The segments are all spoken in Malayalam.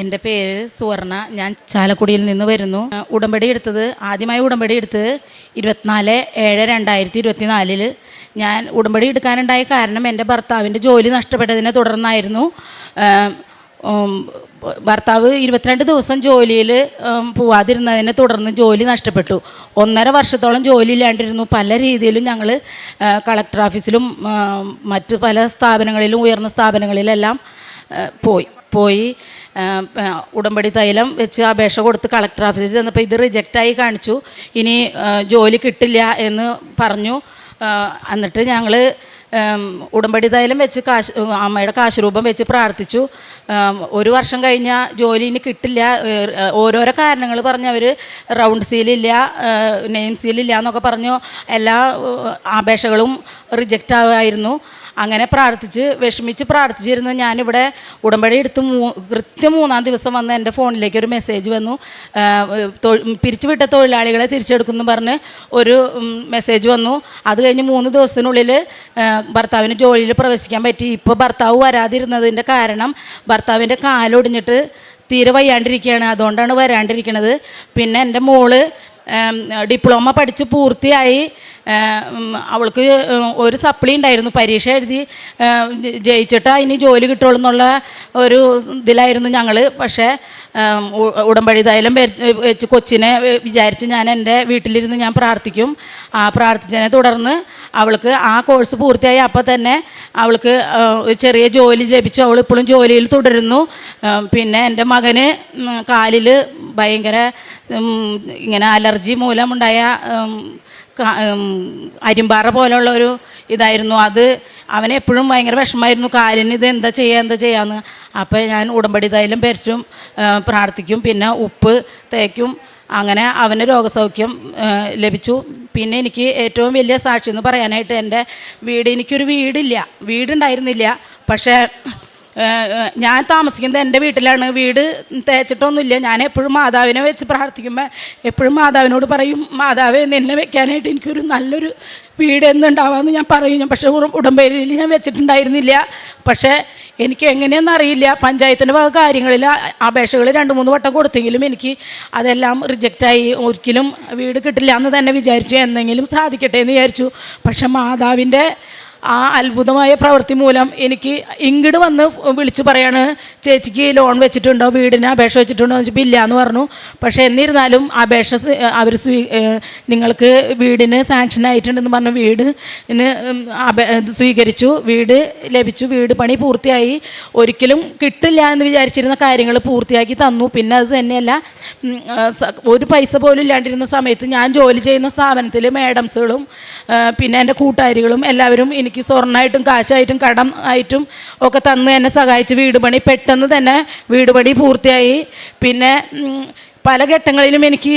എന്റെ പേര് സുവർണ. ഞാൻ ചാലക്കുടിയിൽ നിന്ന് വരുന്നു. ഉടമ്പടി എടുത്തത് ആദ്യമായി ഉടമ്പടി എടുത്തത് ഇരുപത്തിനാല് ഏഴ് രണ്ടായിരത്തി ഇരുപത്തിനാലിൽ ഞാൻ ഉടമ്പടി എടുക്കാനുണ്ടായ കാരണം എന്റെ ഭർത്താവിന്റെ ജോലി നഷ്ടപ്പെട്ടതിനെ തുടർന്നായിരുന്നു. ഭർത്താവ് ഇരുപത്തിരണ്ട് ദിവസം ജോലിയിൽ പോവാതിരുന്നതിനെ തുടർന്ന് ജോലി നഷ്ടപ്പെട്ടു. ഒന്നര വർഷത്തോളം ജോലി ഇല്ലാണ്ടിരുന്നു. പല രീതിയിലും ഞങ്ങൾ കളക്ടർ ഓഫീസിലും മറ്റ് പല സ്ഥാപനങ്ങളിലും ഉയർന്ന സ്ഥാപനങ്ങളിലെല്ലാം പോയി. പോയി ഉടമ്പടി തൈലം വെച്ച് അപേക്ഷ കൊടുത്ത് കളക്ടർ ഓഫീസിൽ ചെന്നപ്പോൾ ഇത് റിജക്റ്റായി കാണിച്ചു. ഇനി ജോലി കിട്ടില്ല എന്ന് പറഞ്ഞു. എന്നിട്ട് ഞങ്ങൾ ഉടമ്പടി തൈലം വെച്ച് കാശ് അമ്മയുടെ കാശ് രൂപം വെച്ച് പ്രാർത്ഥിച്ചു. ഒരു വർഷം കഴിഞ്ഞ ജോലി ഇനി കിട്ടില്ല. ഓരോരോ കാരണങ്ങൾ പറഞ്ഞ് അവർ റൗണ്ട് സീലില്ല നെയിം സീലില്ല എന്നൊക്കെ പറഞ്ഞു. എല്ലാ അപേക്ഷകളും റിജക്റ്റ് ആവുമായിരുന്നു അങ്ങനെ പ്രാർത്ഥിച്ച് വിഷമിച്ച് പ്രാർത്ഥിച്ചിരുന്ന. ഞാനിവിടെ ഉടമ്പടി എടുത്ത് മൂ കൃത്യം മൂന്നാം ദിവസം വന്ന് എന്റെ ഫോണിലേക്ക് ഒരു മെസ്സേജ് വന്നു. പിരിച്ചുവിട്ട തൊഴിലാളികളെ തിരിച്ചെടുക്കുന്നു പറഞ്ഞ് ഒരു മെസ്സേജ് വന്നു. അത് കഴിഞ്ഞ് മൂന്ന് ദിവസത്തിനുള്ളിൽ ഭർത്താവിന് ജോലിയിൽ പ്രവേശിക്കാൻ പറ്റി. ഇപ്പോൾ ഭർത്താവ് വരാതിരുന്നതിന്റെ കാരണം ഭർത്താവിന്റെ കാലൊടിഞ്ഞിട്ട് തീരെ വയ്യാണ്ടിരിക്കുകയാണ്. അതുകൊണ്ടാണ് വരാണ്ടിരിക്കുന്നത് പിന്നെ എന്റെ മോൾ ഡിപ്ലോമ പഠിച്ച് പൂർത്തിയായി. അവൾക്ക് ഒരു സപ്ലി ഉണ്ടായിരുന്നു. പരീക്ഷ എഴുതി ജയിച്ചിട്ട് ഇനി ജോലി കിട്ടുള്ളൂ എന്നുള്ള ഒരു ഇതിലായിരുന്നു ഞങ്ങൾ പക്ഷേ ഉം, ഉ- ഉടമ്പടി തൈലം വെച്ച് വെച്ച് കൊച്ചിനെ വിചാരിച്ച് ഞാൻ എന്റെ വീട്ടിലിരുന്ന് ഞാൻ പ്രാർത്ഥിക്കും. ആ പ്രാർത്ഥിച്ചതിനെ തുടർന്ന് അവൾക്ക് ആ കോഴ്സ് പൂർത്തിയായി. അപ്പോൾ തന്നെ അവൾക്ക് ചെറിയ ജോലി ലഭിച്ചു. അവൾ ഇപ്പോഴും ജോലിയിൽ തുടരുന്നു. പിന്നെ എന്റെ മകന് കാലിൽ ഭയങ്കര ഇങ്ങനെ അലർജി മൂലമുണ്ടായ അരിമ്പാറ പോലെയുള്ള ഒരു ഇതായിരുന്നു. അത് അവനെ എപ്പോഴും ഭയങ്കര വിഷമമായിരുന്നു. കാലിന് ഇത് എന്താ ചെയ്യുക എന്താ ചെയ്യാമെന്ന് അപ്പോൾ ഞാൻ ഉടമ്പടി തൈലം പെരറ്റും പ്രാർത്ഥിക്കും. പിന്നെ ഉപ്പ് തേക്കും. അങ്ങനെ അവന് രോഗസൗഖ്യം ലഭിച്ചു. പിന്നെ എനിക്ക് ഏറ്റവും വലിയ സാക്ഷി എന്ന് പറയാനായിട്ട് എന്റെ വീട് എനിക്കൊരു വീടില്ല. വീടുണ്ടായിരുന്നില്ല. പക്ഷേ ഞാൻ താമസിക്കുന്നത് എന്റെ വീട്ടിലാണ്. വീട് തേച്ചിട്ടൊന്നുമില്ല. ഞാൻ എപ്പോഴും മാതാവിനെ വെച്ച് പ്രാർത്ഥിക്കുമ്പോൾ എപ്പോഴും മാതാവിനോട് പറയും മാതാവെ നിന്നെ വെക്കാനായിട്ട് എനിക്കൊരു നല്ലൊരു വീട് എന്നുണ്ടാവാമെന്ന് ഞാൻ പറയും. പക്ഷേ ഉട- ഉടമ്പേരിയിൽ ഞാൻ വെച്ചിട്ടുണ്ടായിരുന്നില്ല. പക്ഷേ എനിക്ക് എങ്ങനെയെന്ന് അറിയില്ല. പഞ്ചായത്തിന്റെ വക കാര്യങ്ങളിൽ അപേക്ഷകൾ രണ്ട് മൂന്ന് വട്ടം കൊടുത്തെങ്കിലും എനിക്ക് അതെല്ലാം റിജക്റ്റായി ഒരിക്കലും വീട് കിട്ടില്ല എന്ന് തന്നെ വിചാരിച്ചു. എന്തെങ്കിലും സാധിക്കട്ടെ എന്ന് വിചാരിച്ചു. പക്ഷേ മാതാവിന്റെ ആ അത്ഭുതമായ പ്രവൃത്തി മൂലം എനിക്ക് ഇങ്ങോട്ട് വന്ന് വിളിച്ച് പറയാണ് ചേച്ചിക്ക് ലോൺ വെച്ചിട്ടുണ്ടോ? വീടിന് അപേക്ഷ വെച്ചിട്ടുണ്ടോ? എന്ന് വെച്ചപ്പോൾ ഇല്ല എന്ന് പറഞ്ഞു. പക്ഷേ എന്നിരുന്നാലും അപേക്ഷ അവർ സ്വീ നിങ്ങൾക്ക് വീടിന് സാങ്ഷൻ ആയിട്ടുണ്ടെന്ന് പറഞ്ഞ വീട് ഇത് സ്വീകരിച്ചു. വീട് ലഭിച്ചു. വീട് പണി പൂർത്തിയായി. ഒരിക്കലും കിട്ടില്ല എന്ന് വിചാരിച്ചിരുന്ന കാര്യങ്ങൾ പൂർത്തിയാക്കി തന്നു. പിന്നെ അത് തന്നെയല്ല ഒരു പൈസ പോലും ഇല്ലാണ്ടിരുന്ന സമയത്ത് ഞാൻ ജോലി ചെയ്യുന്ന സ്ഥാപനത്തിൽ മേഡംസുകളും പിന്നെ എന്റെ കൂട്ടുകാരികളും എല്ലാവരും എനിക്ക് സ്വർണമായിട്ടും കാശായിട്ടും കടം ആയിട്ടും ഒക്കെ തന്ന് എന്നെ സഹായിച്ച് വീട് പണി. പെട്ടെന്ന് തന്നെ വീട് പണി പൂർത്തിയായി. പിന്നെ പല ഘട്ടങ്ങളിലും എനിക്ക്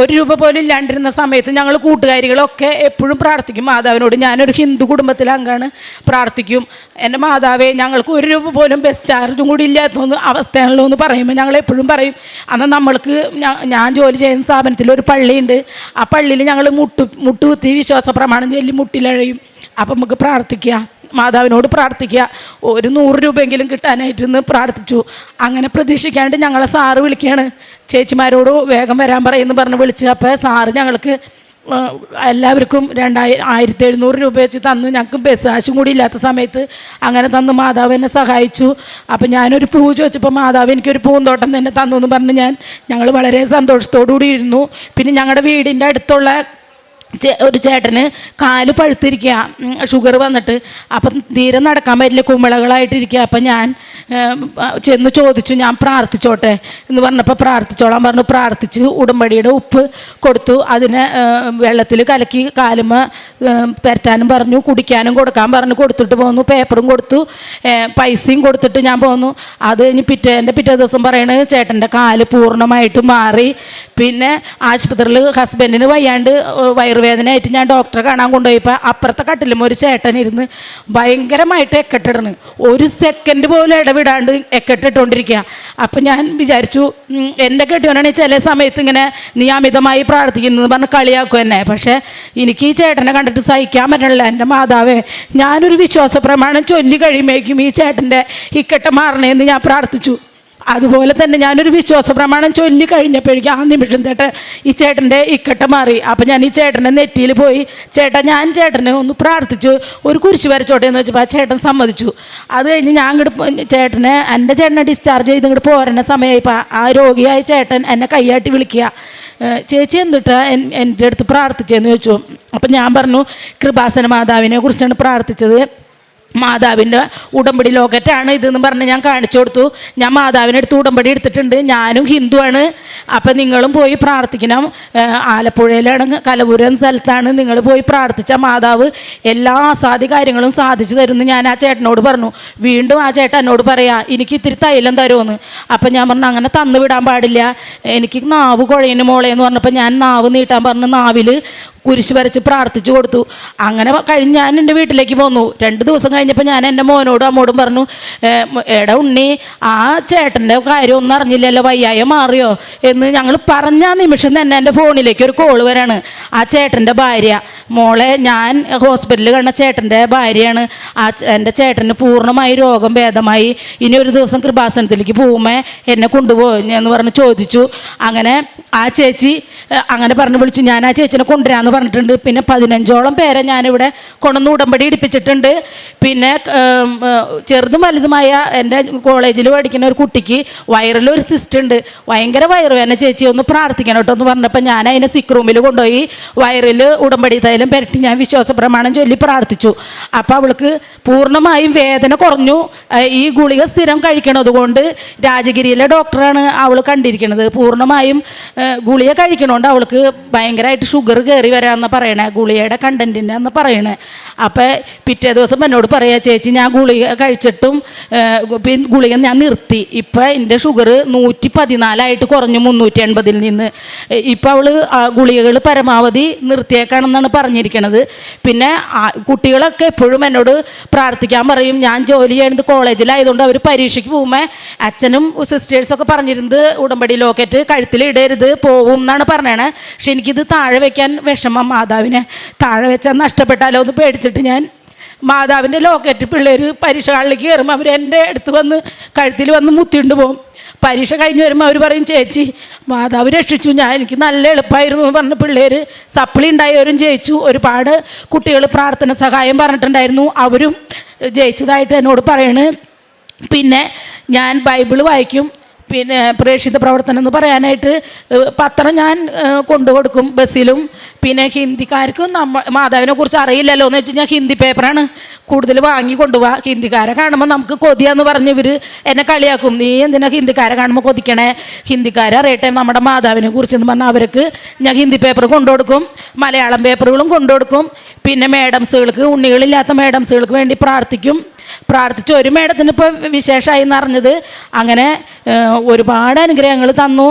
ഒരു രൂപ പോലും ഇല്ലാണ്ടിരുന്ന സമയത്ത് ഞങ്ങൾ കൂട്ടുകാരികളൊക്കെ എപ്പോഴും പ്രാർത്ഥിക്കും. മാതാവിനോട് ഞാനൊരു ഹിന്ദു കുടുംബത്തിലെ അംഗമാണ് പ്രാർത്ഥിക്കും. എന്റെ മാതാവേ ഞങ്ങൾക്ക് ഒരു രൂപ പോലും ബസ് ചാർജും കൂടി ഇല്ലാത്തൊന്ന് അവസ്ഥയാണല്ലോ എന്ന് പറയുമ്പോൾ ഞങ്ങൾ എപ്പോഴും പറയും. അന്ന് നമ്മൾക്ക് ഞാൻ ജോലി ചെയ്യുന്ന സ്ഥാപനത്തിൽ ഒരു പള്ളിയുണ്ട്. ആ പള്ളിയിൽ ഞങ്ങൾ മുട്ടു മുട്ടുകുത്തി വിശ്വാസ പ്രമാണം ചൊല്ലി മുട്ടിലഴയും. അപ്പം നമുക്ക് പ്രാർത്ഥിക്കുക. മാതാവിനോട് പ്രാർത്ഥിക്കുക. ഒരു നൂറ് രൂപയെങ്കിലും കിട്ടാനായിട്ട് ഇന്ന് പ്രാർത്ഥിച്ചു. അങ്ങനെ പ്രതീക്ഷിക്കാണ്ട് ഞങ്ങളെ സാറ് വിളിക്കുകയാണ്. ചേച്ചിമാരോട് വേഗം വരാൻ പറയുമെന്ന് പറഞ്ഞ് വിളിച്ച്. അപ്പോൾ സാറ് ഞങ്ങൾക്ക് എല്ലാവർക്കും രണ്ടായിരം ആയിരത്തി എഴുന്നൂറ് രൂപ വെച്ച് തന്ന് ഞങ്ങൾക്ക് ബസ് കാശും കൂടി ഇല്ലാത്ത സമയത്ത് അങ്ങനെ തന്ന് മാതാവ് എന്നെ സഹായിച്ചു. അപ്പം ഞാനൊരു പൂ ചോദിച്ചപ്പോൾ മാതാവ് എനിക്കൊരു പൂന്തോട്ടം തന്നെ തന്നു എന്ന് പറഞ്ഞ് ഞാൻ ഞങ്ങൾ വളരെ സന്തോഷത്തോടു കൂടി ഇരുന്നു. പിന്നെ ഞങ്ങളുടെ വീടിന്റെ അടുത്തുള്ള ഒരു ചേട്ടന് കാൽ പഴുത്തിരിക്കുക ഷുഗർ വന്നിട്ട്. അപ്പം തീരെ നടക്കാൻ പറ്റില്ല കുമ്പളകളായിട്ടിരിക്കുക അപ്പം ഞാൻ ചെന്ന് ചോദിച്ചു ഞാൻ പ്രാർത്ഥിച്ചോട്ടെ? എന്ന് പറഞ്ഞപ്പോൾ പ്രാർത്ഥിച്ചോളാം പറഞ്ഞു. പ്രാർത്ഥിച്ച് ഉടമ്പടിയുടെ ഉപ്പ് കൊടുത്തു. അതിനെ വെള്ളത്തിൽ കലക്കി കാലുമ പെരട്ടാനും പറഞ്ഞു. കുടിക്കാനും കൊടുക്കാൻ പറഞ്ഞു. കൊടുത്തിട്ട് പോന്നു. പേപ്പറും കൊടുത്തു. പൈസയും കൊടുത്തിട്ട് ഞാൻ പോന്നു. അത് കഴിഞ്ഞ് പിറ്റേ എന്റെ പിറ്റേ ദിവസം പറയണത് ചേട്ടന്റെ കാൽ പൂർണമായിട്ട് മാറി. പിന്നെ ആശുപത്രിയിൽ ഹസ്ബൻഡിന് വയ്യാണ്ട് വയറുവേദനയായിട്ട് ഞാൻ ഡോക്ടറെ കാണാൻ കൊണ്ടുപോയപ്പോൾ അപ്പുറത്തെ കട്ടിലും ഒരു ചേട്ടൻ ഇരുന്ന് ഭയങ്കരമായിട്ട് എക്കെട്ടിടണ്. ഒരു സെക്കൻഡ് പോലും ഇടവിടാണ്ട് എക്കെട്ടിട്ടുകൊണ്ടിരിക്കുക അപ്പം ഞാൻ വിചാരിച്ചു എന്റെ കെട്ടിയോനാണ് ചില സമയത്ത് ഇങ്ങനെ നീ അമിതമായി പ്രാർത്ഥിക്കുന്നത് പറഞ്ഞ് കളിയാക്കും എന്നെ. പക്ഷേ എനിക്ക് ഈ ചേട്ടനെ കണ്ടിട്ട് സഹിക്കാൻ പറ്റണില്ല. എന്റെ മാതാവേ ഞാനൊരു വിശ്വാസ പ്രമാണം ചൊല്ലി കഴിയുമ്പോഴേക്കും ഈ ചേട്ടന്റെ ഇക്കെട്ട മാറണേന്ന് ഞാൻ പ്രാർത്ഥിച്ചു. അതുപോലെ തന്നെ ഞാനൊരു വിശ്വാസ പ്രമാണം ചൊല്ലി കഴിഞ്ഞപ്പോഴേക്കും ആ നിമിഷം ചേട്ടൻ ഈ ചേട്ടന്റെ ഇക്കട്ട മാറി. അപ്പം ഞാൻ ഈ ചേട്ടന്റെ നെറ്റിയിൽ പോയി ചേട്ടൻ ഞാൻ ചേട്ടനെ ഒന്ന് പ്രാർത്ഥിച്ചു ഒരു കുരിശ് വരച്ചോട്ടെ എന്ന് വെച്ചപ്പോൾ ആ ചേട്ടൻ സമ്മതിച്ചു. അത് കഴിഞ്ഞ് ഞാൻ ഇങ്ങോട്ട് ചേട്ടനെ എന്റെ ചേട്ടനെ ഡിസ്ചാർജ് ചെയ്ത് ഇങ്ങോട്ട് പോരണ സമയമായപ്പോൾ ആ രോഗിയായ ചേട്ടൻ എന്നെ കൈയാട്ടി വിളിക്കുക. ചേച്ചി എന്തിട്ടാ എന്റെ അടുത്ത് പ്രാർത്ഥിച്ചതെന്ന് ചോദിച്ചു. അപ്പം ഞാൻ പറഞ്ഞു കൃപാസന മാതാവിനെ കുറിച്ചാണ് പ്രാർത്ഥിച്ചത്. മാതാവിന്റെ ഉടമ്പടി ലോക്കറ്റാണ് ഇതെന്ന് പറഞ്ഞ് ഞാൻ കാണിച്ചു കൊടുത്തു. ഞാൻ മാതാവിന്റെ അടുത്ത് ഉടമ്പടി എടുത്തിട്ടുണ്ട്. ഞാനും ഹിന്ദുവാണ്. അപ്പം നിങ്ങളും പോയി പ്രാർത്ഥിക്കണം. ആലപ്പുഴയിലാണ് കലപുരം സ്ഥലത്താണ് നിങ്ങൾ പോയി പ്രാർത്ഥിച്ച മാതാവ് എല്ലാ അസാധ്യ കാര്യങ്ങളും സാധിച്ചു തരുമെന്ന് ഞാൻ ആ ചേട്ടനോട് പറഞ്ഞു. വീണ്ടും ആ ചേട്ടൻ എന്നോട് പറയാ എനിക്ക് ഇത്തിരി തൈലം തരുമെന്ന്. അപ്പം ഞാൻ പറഞ്ഞു അങ്ങനെ തന്നു വിടാൻ പാടില്ല. എനിക്ക് നാവ് കുഴയുന്നു മോളെ എന്ന് പറഞ്ഞപ്പോൾ ഞാൻ നാവ് നീട്ടാൻ പറഞ്ഞു നാവിൽ കുരിശ് വരച്ച് പ്രാർത്ഥിച്ചു കൊടുത്തു. അങ്ങനെ കഴിഞ്ഞ് ഞാൻ എന്റെ വീട്ടിലേക്ക് പോന്നു. രണ്ട് ദിവസം കഴിഞ്ഞപ്പോൾ ഞാൻ എന്റെ മോനോടും അമ്മോടും പറഞ്ഞു എട ഉണ്ണി ആ ചേട്ടന്റെ കാര്യം ഒന്നും അറിഞ്ഞില്ലല്ലോ വയ്യായ മാറിയോ? എന്ന് ഞങ്ങൾ പറഞ്ഞ നിമിഷം തന്നെ എന്റെ ഫോണിലേക്ക് ഒരു കോൾ വരാണ്. ആ ചേട്ടന്റെ ഭാര്യ. മോളെ ഞാൻ ഹോസ്പിറ്റലിൽ കണ്ട ചേട്ടന്റെ ഭാര്യയാണ്. ആ എന്റെ ചേട്ടന് പൂർണമായി രോഗം ഭേദമായി. ഇനി ഒരു ദിവസം കൃപാസനത്തിലേക്ക് പോകുമേ? എന്നെ കൊണ്ടുപോയി എന്ന് പറഞ്ഞ് ചോദിച്ചു. അങ്ങനെ ആ ചേച്ചി അങ്ങനെ പറഞ്ഞ് വിളിച്ചു. ഞാൻ ആ ചേച്ചിനെ കൊണ്ടുവരാമെന്ന് പറഞ്ഞിട്ടുണ്ട്. പിന്നെ പതിനഞ്ചോളം പേരെ ഞാനിവിടെ കൊണ്ടുവന്ന് ഉടമ്പടി ഇടിപ്പിച്ചിട്ടുണ്ട് പിന്നെ ചെറുതും വലുതുമായ എന്റെ കോളേജിൽ പഠിക്കുന്ന ഒരു കുട്ടിക്ക് വയറിലൊരു സിസ്റ്റ് ഉണ്ട്. ഭയങ്കര വയറുവേദന ചേച്ചി ഒന്ന് പ്രാർത്ഥിക്കണം കേട്ടോ എന്ന് പറഞ്ഞപ്പോൾ ഞാൻ അതിനെ സിക്ക് റൂമിൽ കൊണ്ടുപോയി വയറിൽ ഉടമ്പടി തൈലം പെരട്ടി ഞാൻ വിശ്വാസ പ്രമാണം ചൊല്ലി പ്രാർത്ഥിച്ചു. അപ്പോൾ അവൾക്ക് പൂർണമായും വേദന കുറഞ്ഞു. ഈ ഗുളിക സ്ഥിരം കഴിക്കണത് കൊണ്ട് രാജഗിരിയിലെ ഡോക്ടറാണ് അവൾ കണ്ടിരിക്കുന്നത്. പൂർണമായും ഗുളിക കഴിക്കണോണ്ട് അവൾക്ക് ഭയങ്കരമായിട്ട് ഷുഗർ കയറി വരാമെന്ന് പറയണേ ഗുളികയുടെ കണ്ടന്റിന്റെ എന്ന് പറയണേ. അപ്പോൾ പിറ്റേ ദിവസം എന്നോട് പറയാ ചേച്ചി ഞാൻ ഗുളിക കഴിച്ചിട്ടും ഗുളിക ഞാൻ നിർത്തി. ഇപ്പം എന്റെ ഷുഗർ നൂറ്റി പതിനാലായിട്ട് കുറഞ്ഞു മുന്നൂറ്റി എൺപതിൽ നിന്ന് ഇപ്പം അവൾ ഗുളികകൾ പരമാവധി നിർത്തിയേക്കാണെന്നാണ് പറഞ്ഞിരിക്കണത്. പിന്നെ കുട്ടികളൊക്കെ എപ്പോഴും എന്നോട് പ്രാർത്ഥിക്കാൻ പറയും ഞാൻ ജോലി ചെയ്യണത് കോളേജിലായതുകൊണ്ട് അവർ പരീക്ഷയ്ക്ക് പോകുമ്പോൾ അച്ഛനും സിസ്റ്റേഴ്സൊക്കെ പറഞ്ഞിരുന്നത് ഉടമ്പടി ലോക്കറ്റ് കഴുത്തിൽ ഇടരുത് പോവും എന്നാണ് പറഞ്ഞത് പക്ഷെ എനിക്കിത് താഴെ വെക്കാൻ വിഷമം. മാതാവിനെ താഴെ വെച്ചാൽ നഷ്ടപ്പെട്ടാലോ എന്ന് പേടിച്ചിട്ട് ഞാൻ മാതാവിന്റെ ലോക്കറ്റ് പിള്ളേർ പരീക്ഷ ഹാളിലേക്ക് കയറുമ്പോൾ അവർ എന്റെ അടുത്ത് വന്ന് കഴുത്തിൽ വന്ന് മുത്തിണ്ട് പോകും പരീക്ഷ കഴിഞ്ഞ് വരുമ്പോൾ അവർ പറയും ചേച്ചി മാതാവ് രക്ഷിച്ചു. ഞാൻ എനിക്ക് നല്ല എളുപ്പമായിരുന്നു എന്ന് പറഞ്ഞ പിള്ളേർ സപ്ലി ഉണ്ടായവരും ജയിച്ചു. ഒരുപാട് കുട്ടികൾ പ്രാർത്ഥന സഹായം പറഞ്ഞിട്ടുണ്ടായിരുന്നു. അവരും ജയിച്ചതായിട്ട് എന്നോട് പറയണ്. പിന്നെ ഞാൻ ബൈബിൾ വായിക്കും. പിന്നെ പ്രേക്ഷിത പ്രവർത്തനം എന്ന് പറയാനായിട്ട് പത്രം ഞാൻ കൊണ്ടു കൊടുക്കും ബസ്സിലും. പിന്നെ ഹിന്ദിക്കാർക്ക് നമ്മ മാതാവിനെ കുറിച്ച് അറിയില്ലല്ലോ എന്ന് വെച്ച് ഞാൻ ഹിന്ദി പേപ്പറാണ്. കൂടുതൽ വാങ്ങി കൊണ്ടുപോവാ ഹിന്ദിക്കാരെ കാണുമ്പോൾ നമുക്ക് കൊതിയാന്ന് പറഞ്ഞ് ഇവർ എന്നെ കളിയാക്കും. നീ എന്തിനാ ഹിന്ദിക്കാരെ കാണുമ്പോൾ കൊതിക്കണേ? ഹിന്ദിക്കാരെ അറിയട്ടെ നമ്മുടെ മാതാവിനെ കുറിച്ച് എന്ന് പറഞ്ഞാൽ അവർക്ക് ഞാൻ ഹിന്ദി പേപ്പർ കൊണ്ടു കൊടുക്കും മലയാളം പേപ്പറുകളും കൊണ്ടു കൊടുക്കും പിന്നെ മേഡംസുകൾക്ക് ഉണ്ണികളില്ലാത്ത മേഡംസുകൾക്ക് വേണ്ടി പ്രാർത്ഥിക്കും. പ്രാർത്ഥിച്ചു. ഒരു മേഡത്തിന് ഇപ്പോൾ വിശേഷമായി എന്ന് അറിഞ്ഞത് അങ്ങനെ ഒരുപാട് അനുഗ്രഹങ്ങൾ തന്നു.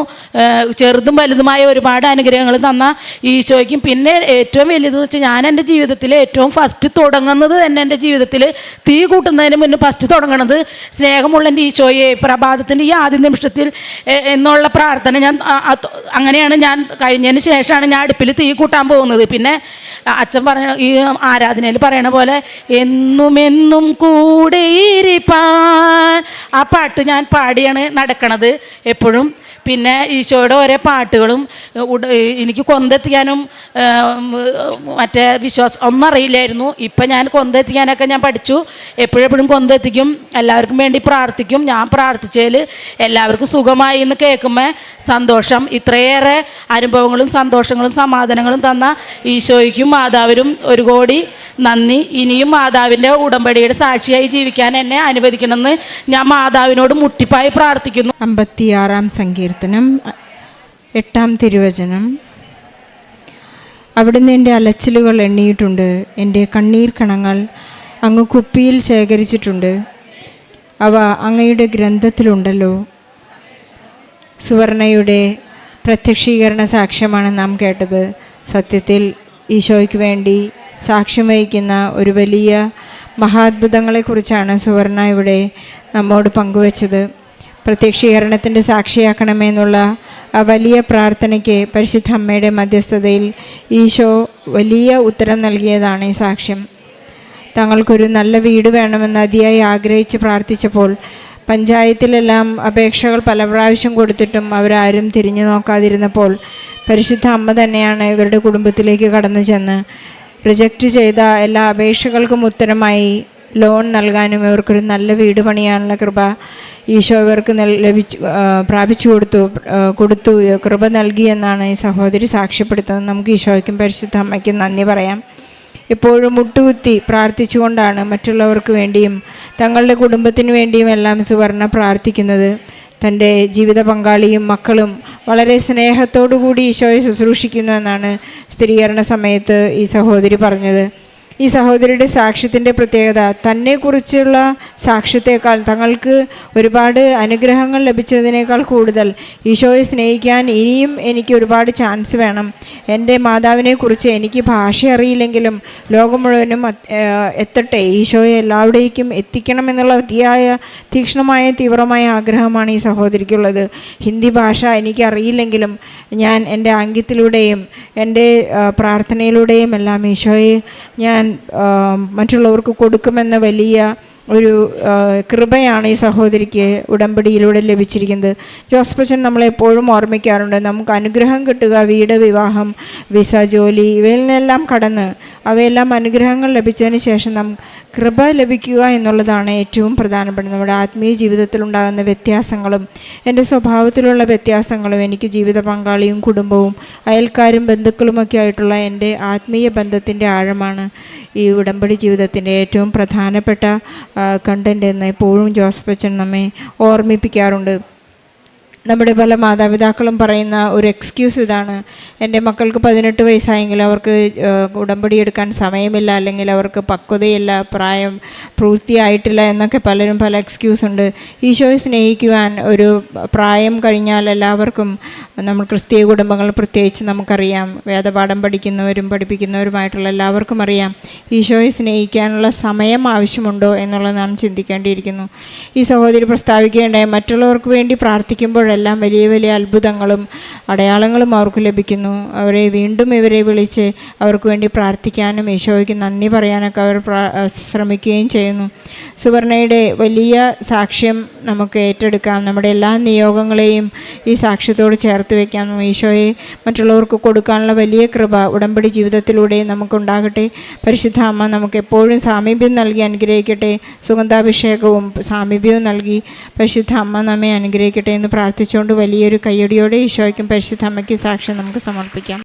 ചെറുതും വലുതുമായ ഒരുപാട് അനുഗ്രഹങ്ങൾ തന്ന ഈശോയ്ക്കും. പിന്നെ ഏറ്റവും വലുത് വെച്ചാൽ ഞാൻ എന്റെ ജീവിതത്തിൽ ഏറ്റവും ഫസ്റ്റ് തുടങ്ങുന്നത് തന്നെ എന്റെ ജീവിതത്തിൽ തീ കൂട്ടുന്നതിന് മുന്നേ ഫസ്റ്റ് തുടങ്ങണത് സ്നേഹമുള്ള എന്റെ ഈശോയെ പ്രഭാതത്തിന്റെ ഈ ആദ്യ നിമിഷത്തിൽ എന്നുള്ള പ്രാർത്ഥന ഞാൻ അങ്ങനെയാണ് ഞാൻ കഴിഞ്ഞതിന് ശേഷമാണ് ഞാൻ അടുപ്പിൽ തീ കൂട്ടാൻ പോകുന്നത്. പിന്നെ അച്ഛൻ പറയണ ഈ ആരാധനയിൽ പറയണ പോലെ എന്നും എന്നും കൂടെ ഇരിപ്പാൻ ആ പാട്ട് ഞാൻ പാടിയാണ് നടക്കണത്. എപ്പോഴും പിന്നെ ഈശോയുടെ ഓരോ പാട്ടുകളും എനിക്ക് കൊന്തെത്തിക്കാനും മറ്റേ വിശ്വാസം ഒന്നും അറിയില്ലായിരുന്നു. ഇപ്പം ഞാൻ കൊന്തെത്തിക്കാനൊക്കെ ഞാൻ പഠിച്ചു. എപ്പോഴെപ്പോഴും കൊന്തെത്തിക്കും. എല്ലാവർക്കും വേണ്ടി പ്രാർത്ഥിക്കും. ഞാൻ പ്രാർത്ഥിച്ചതിൽ എല്ലാവർക്കും സുഖമായി എന്ന് കേൾക്കുമ്പോൾ സന്തോഷം. ഇത്രയേറെ അനുഭവങ്ങളും സന്തോഷങ്ങളും സമാധാനങ്ങളും തന്ന ഈശോയ്ക്കും മാതാവിനും ഒരു കോടി നന്ദി. ഇനിയും മാതാവിന്റെ ഉടമ്പടിയുടെ സാക്ഷിയായി ജീവിക്കാൻ എന്നെ അനുവദിക്കണമെന്ന് ഞാൻ മാതാവിനോട് മുട്ടിപ്പായി പ്രാർത്ഥിക്കുന്നു. അമ്പത്തിയാറാം സങ്കീർത്തനം. എട്ടാം തിരുവചനം. അവിടുന്ന് എന്റെ അലച്ചിലുകൾ എണ്ണിയിട്ടുണ്ട്. എന്റെ കണ്ണീർ കണങ്ങൾ അങ്ങ് കുപ്പിയിൽ ശേഖരിച്ചിട്ടുണ്ട്. അവ അങ്ങയുടെ ഗ്രന്ഥത്തിലുണ്ടല്ലോ. സുവർണയുടെ പ്രത്യക്ഷീകരണ സാക്ഷ്യമാണ് നാം കേട്ടത്. സത്യത്തിൽ ഈശോയ്ക്ക് വേണ്ടി സാക്ഷ്യം വഹിക്കുന്ന ഒരു വലിയ മഹാത്ഭുതങ്ങളെക്കുറിച്ചാണ് സുവർണ ഇവിടെ നമ്മോട് പങ്കുവച്ചത്. പ്രത്യക്ഷീകരണത്തിന്റെ സാക്ഷിയാക്കണമെന്നുള്ള ആ വലിയ പ്രാർത്ഥനയ്ക്ക് പരിശുദ്ധ അമ്മയുടെ മധ്യസ്ഥതയിൽ ഈശോ വലിയ ഉത്തരം നൽകിയതാണ് ഈ സാക്ഷ്യം. തങ്ങൾക്കൊരു നല്ല വീട് വേണമെന്ന് അതിയായി ആഗ്രഹിച്ച് പ്രാർത്ഥിച്ചപ്പോൾ പഞ്ചായത്തിലെല്ലാം അപേക്ഷകൾ പല പ്രാവശ്യം കൊടുത്തിട്ടും അവരാരും തിരിഞ്ഞു നോക്കാതിരുന്നപ്പോൾ പരിശുദ്ധ അമ്മ തന്നെയാണ് ഇവരുടെ കുടുംബത്തിലേക്ക് കടന്നു ചെന്ന് റിജക്റ്റ് ചെയ്ത എല്ലാ അപേക്ഷകൾക്കും ഉത്തരമായി ലോൺ നൽകാനും ഇവർക്കൊരു നല്ല വീട് പണിയാനുള്ള കൃപ ഈശോ ഇവർക്ക് ലഭിച്ചു പ്രാപിച്ചു കൊടുത്തു കൊടുത്തു കൃപ നൽകി എന്നാണ് ഈ സഹോദരി സാക്ഷ്യപ്പെടുത്തുന്നത്. നമുക്ക് ഈശോയ്ക്കും പരിശുദ്ധ അമ്മയ്ക്കും നന്ദി പറയാം. എപ്പോഴും മുട്ടുകുത്തി പ്രാർത്ഥിച്ചുകൊണ്ടാണ് മറ്റുള്ളവർക്ക് വേണ്ടിയും തങ്ങളുടെ കുടുംബത്തിന് വേണ്ടിയും എല്ലാം സുവർണ പ്രാർത്ഥിക്കുന്നത്. തന്റെ ജീവിത പങ്കാളിയും മക്കളും വളരെ സ്നേഹത്തോടു കൂടി ഈശോയെ ശുശ്രൂഷിക്കുന്നു എന്നാണ് സ്ഥിരീകരണ സമയത്ത് ഈ സഹോദരി പറഞ്ഞത്. ഈ സഹോദരിയുടെ സാക്ഷ്യത്തിന്റെ പ്രത്യേകത തന്നെക്കുറിച്ചുള്ള സാക്ഷ്യത്തെക്കാൾ തങ്ങൾക്ക് ഒരുപാട് അനുഗ്രഹങ്ങൾ ലഭിച്ചതിനേക്കാൾ കൂടുതൽ. ഈശോയെ സ്നേഹിക്കാൻ ഇനിയും എനിക്ക് ഒരുപാട് ചാൻസ് വേണം. എന്റെ മാതാവിനെക്കുറിച്ച് എനിക്ക് ഭാഷ അറിയില്ലെങ്കിലും ലോകം മുഴുവനും എത്തട്ടെ. ഈശോയെ എല്ലാവിടേക്കും എത്തിക്കണം എന്നുള്ള അതിയായ തീക്ഷ്ണമായ തീവ്രമായ ആഗ്രഹമാണ് ഈ സഹോദരിക്കുള്ളത്. ഹിന്ദി ഭാഷ എനിക്ക് അറിയില്ലെങ്കിലും ഞാൻ എന്റെ അങ്കിത്തിലൂടെയും എന്റെ പ്രാർത്ഥനയിലൂടെയും എല്ലാം ഈശോയെ ഞാൻ മറ്റുള്ളവർക്ക് കൊടുക്കുമെന്ന വലിയ ഒരു കൃപയാണ് ഈ സഹോദരിക്ക് ഉടമ്പടിയിലൂടെ ലഭിച്ചിരിക്കുന്നത്. ജോസ്പച്ചൻ നമ്മളെപ്പോഴും ഓർമ്മിക്കാറുണ്ട്. നമുക്ക് അനുഗ്രഹം കിട്ടുക വീട് വിവാഹം വിസ ജോലി ഇവയിൽ നിന്നെല്ലാം കടന്ന് അവയെല്ലാം അനുഗ്രഹങ്ങൾ ലഭിച്ചതിന് ശേഷം നാം കൃപ ലഭിക്കുക എന്നുള്ളതാണ് ഏറ്റവും പ്രധാനപ്പെട്ടത്. നമ്മുടെ ആത്മീയ ജീവിതത്തിൽ ഉണ്ടാകുന്ന വ്യത്യാസങ്ങളും എന്റെ സ്വഭാവത്തിലുള്ള വ്യത്യാസങ്ങളും എനിക്ക് ജീവിത പങ്കാളിയും കുടുംബവും അയൽക്കാരും ബന്ധുക്കളുമൊക്കെ ആയിട്ടുള്ള എന്റെ ആത്മീയ ബന്ധത്തിന്റെ ആഴമാണ് ഈ ഉടമ്പടി ജീവിതത്തിന്റെ ഏറ്റവും പ്രധാനപ്പെട്ട കണ്ടന്റ് എന്ന് എപ്പോഴും ജോസഫ് അച്ഛൻ നമ്മെ ഓർമ്മിപ്പിക്കാറുണ്ട്. നമ്മുടെ പല മാതാപിതാക്കളും പറയുന്ന ഒരു എക്സ്ക്യൂസ് ഇതാണ്. എന്റെ മക്കൾക്ക് പതിനെട്ട് വയസ്സായെങ്കിൽ അവർക്ക് ഉടമ്പടി എടുക്കാൻ സമയമില്ല അല്ലെങ്കിൽ അവർക്ക് പക്വതയില്ല പ്രായം പൂർത്തിയായിട്ടില്ല എന്നൊക്കെ പലരും പല എക്സ്ക്യൂസ് ഉണ്ട്. ഈശോയെ സ്നേഹിക്കുവാൻ ഒരു പ്രായം കഴിഞ്ഞാൽ എല്ലാവർക്കും നമ്മൾ ക്രിസ്തീയ കുടുംബങ്ങൾ പ്രത്യേകിച്ച് നമുക്കറിയാം. വേദപാഠം പഠിക്കുന്നവരും പഠിപ്പിക്കുന്നവരുമായിട്ടുള്ള എല്ലാവർക്കും അറിയാം. ഈശോയെ സ്നേഹിക്കാനുള്ള സമയം ആവശ്യമുണ്ടോ എന്നുള്ളത് നാം ചിന്തിക്കേണ്ടിയിരിക്കുന്നു. ഈ സഹോദരി പ്രസ്താവിക്കേണ്ട മറ്റുള്ളവർക്ക് വേണ്ടി പ്രാർത്ഥിക്കുമ്പോഴെല്ലാം വലിയ വലിയ അത്ഭുതങ്ങളും അടയാളങ്ങളും അവർക്ക് ലഭിക്കുന്നു. അവരെ വീണ്ടും ഇവരെ വിളിച്ച് അവർക്ക് വേണ്ടി പ്രാർത്ഥിക്കാനും ഈശോയ്ക്ക് നന്ദി പറയാനൊക്കെ അവർ ശ്രമിക്കുകയും ചെയ്യുന്നു. സുവർണയുടെ വലിയ സാക്ഷ്യം നമുക്ക് ഏറ്റെടുക്കാം. നമ്മുടെ എല്ലാ നിയോഗങ്ങളെയും ഈ സാക്ഷ്യത്തോട് ചേർത്ത് വയ്ക്കാം ഈശോയെ മറ്റുള്ളവർക്ക് കൊടുക്കാനുള്ള വലിയ കൃപ ഉടമ്പടി ജീവിതത്തിലൂടെ നമുക്കുണ്ടാകട്ടെ. പരിശുദ്ധ അമ്മ നമുക്ക് എപ്പോഴും സാമീപ്യം നൽകി അനുഗ്രഹിക്കട്ടെ. സുഗന്ധാഭിഷേകവും സാമീപ്യവും നൽകി. പരിശുദ്ധ അമ്മ നമ്മെ അനുഗ്രഹിക്കട്ടെ എന്ന് പ്രാർത്ഥിച്ചുകൊണ്ട് വലിയൊരു കയ്യടിയോടെ ഈശോയ്ക്കും പരിശുദ്ധമ്മയ്ക്കും സാക്ഷ്യം നമുക്ക് സമർപ്പിക്കാം.